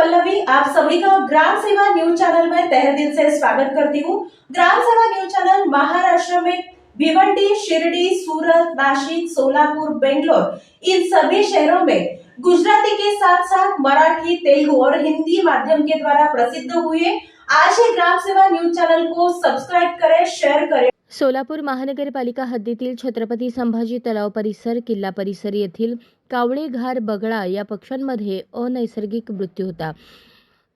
पल्लवी, आप सभी का ग्राम सेवा न्यूज़ चैनल में तहे दिल से स्वागत करती हूँ। ग्राम सेवा न्यूज़ चैनल महाराष्ट्र में भिवंडी, शिरडी, सूरत नासिक सोलापुर, बेंगलोर, इन सभी शहरों में गुजराती के साथ साथ मराठी, तेलुगु और हिंदी माध्यम के द्वारा प्रसिद्ध हुए। आज ही ग्राम सेवा न्यूज़ चैनल को सब्सक्राइब करें शेयर करें। सोलापूर महानगरपालिका हद्दीतील छत्रपती संभाजी तलाव परिसर, किल्ला परिसर येथील कावळे घार बगळा या पक्ष्यांमध्ये अनैसर्गिक मृत्यू होता.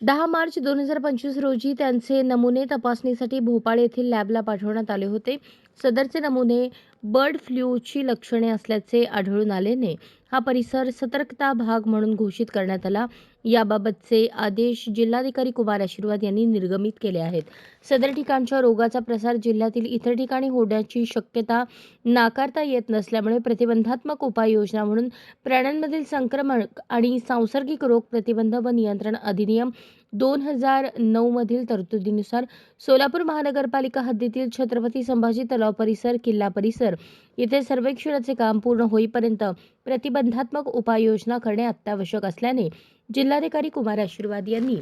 दहा मार्च दोन हजार पंचवीस रोजी त्यांचे नमुने तपासणीसाठी भोपाळ येथील लॅबला पाठवण्यात आले होते. सदरचे नमुने बर्ड फ्लूची लक्षणे असल्याचे आढळून आल्याने हा परिसर सतर्कता भाग म्हणून घोषित करण्यात आला. याबाबतचे आदेश जिल्हाधिकारी कुमार आशीर्वाद यांनी निर्गमित केले आहेत. सदर ठिकाणच्या रोगाचा प्रसार जिल्ह्यातील इतर ठिकाणी होण्याची शक्यता नाकारता येत नसल्यामुळे प्रतिबंधात्मक उपाययोजना म्हणून प्राण्यांमधील संक्रमण आणि सांसर्गिक रोग प्रतिबंध व नियंत्रण अधिनियम दोन हजार नऊमधील तरतुदीनुसार सोलापूर महानगरपालिका हद्दीतील छत्रपती संभाजी तलाव परिसर किल्ला परिसर येथे सर्वेक्षणाचे काम पूर्ण होईपर्यंत प्रतिबंधात्मक उपाययोजना करणे अत्यावश्यक असल्याने जिल्हाधिकारी कुमार आशीर्वाद यांनी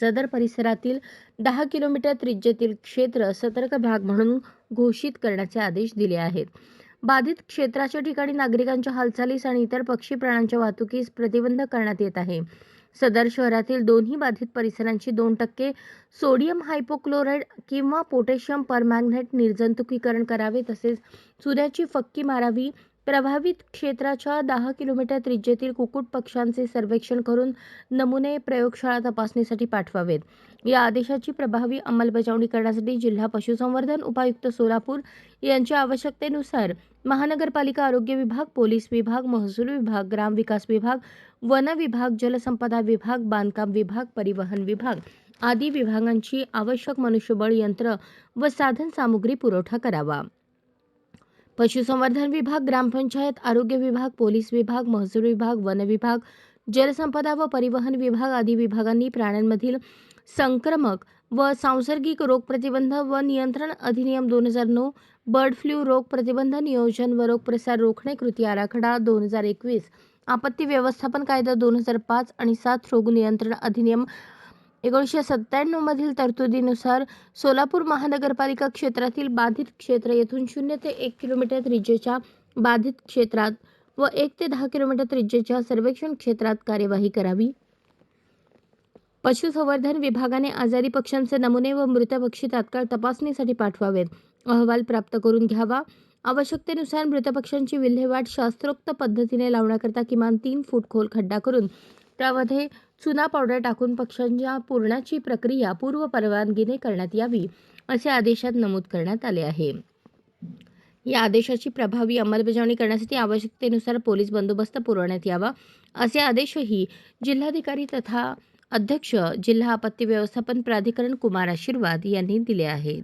सदर परिसरातील दहा किलोमीटर त्रिज्येतील क्षेत्र सतर्क भाग म्हणून घोषित करण्याचे आदेश दिले आहेत. बाधित क्षेत्राच्या ठिकाणी नागरिकांच्या हालचालीस आणि इतर पक्षी प्राण्यांच्या वाहतुकीस प्रतिबंध करण्यात येत आहे. सदर शहरातील दोन्ही बाधित परिसरांची दोन टक्के सोडियम हायपोक्लोराईड किंवा पोटॅशियम परमॅग्नेट निर्जंतुकीकरण करावे तसेच सूर्याची फक्की मारावी प्रभावित क्षेत्राच्या दहा किलोमीटर त्रिज्येतील कुक्कुट पक्ष्यांचे सर्वेक्षण करून नमुने प्रयोगशाळा तपासणीसाठी पाठवावेत. या आदेशाची प्रभावी अंमलबजावणी करण्यासाठी जिल्हा पशुसंवर्धन उपायुक्त सोलापूर यांच्या आवश्यकतेनुसार महानगरपालिका आरोग्य विभाग पोलीस विभाग महसूल विभाग ग्रामविकास विभाग वन विभाग जलसंपदा विभाग बांधकाम विभाग परिवहन विभाग आदी विभागांची आवश्यक मनुष्यबळ यंत्र व साधन सामुग्री पुरवठा करावा. पशुसंवर्धन विभाग ग्रामपंचायत आरोग्य विभाग पोलीस विभाग महसूल विभाग वन विभाग जलसंपदा व परिवहन विभाग आदी विभागांनी प्राण्यांमधील संक्रमक व सांसर्गिक रोग प्रतिबंध व नियंत्रण अधिनियम दोन हजार नऊ बर्ड फ्लू रोग प्रतिबंध नियोजन व रोग प्रसार रोखणे कृती आराखडा दोन हजार एकवीस आपत्ती व्यवस्थापन कायदा दोन हजार पाच आणि सात रोग नियंत्रण अधिनियम एकोणीसशे सत्त्याण्णव मधील तरतुदीनुसार सोलापूर महानगरपालिका क्षेत्रातील बाधित क्षेत्र येथून शून्य ते एक किलोमीटर त्रिज्येच्या बाधित क्षेत्रात व एक ते दहा किलोमीटर त्रिज्येच्या सर्वेक्षण क्षेत्रात कार्यवाही करावी. पशुसंवर्धन विभागाने आजारी पक्ष्यांचे नमुने व मृत पक्षी तात्काळ तपासणीसाठी पाठवावेत. अहवाल प्राप्त करून घ्यावा. आवश्यकतेनुसार मृत पक्ष्यांची विल्हेवाट शास्त्रोक्त पद्धतीने लावण्याकरता किमान तीन फूट खोल खड्डा करून त्यामध्ये चुना पावडर टाकून पक्ष्यांच्या पुरण्याची प्रक्रिया पूर्व परवानगीने करण्यात यावी असे आदेशात नमूद करण्यात आले आहे. या आदेशाची प्रभावी अंमलबजावणी करण्यासाठी आवश्यकतेनुसार पोलीस बंदोबस्त पुरवण्यात यावा असे आदेशही जिल्हाधिकारी तथा अध्यक्ष जिल्हा आपत्ती व्यवस्थापन प्राधिकरण कुमार आशीर्वाद यांनी दिले आहेत.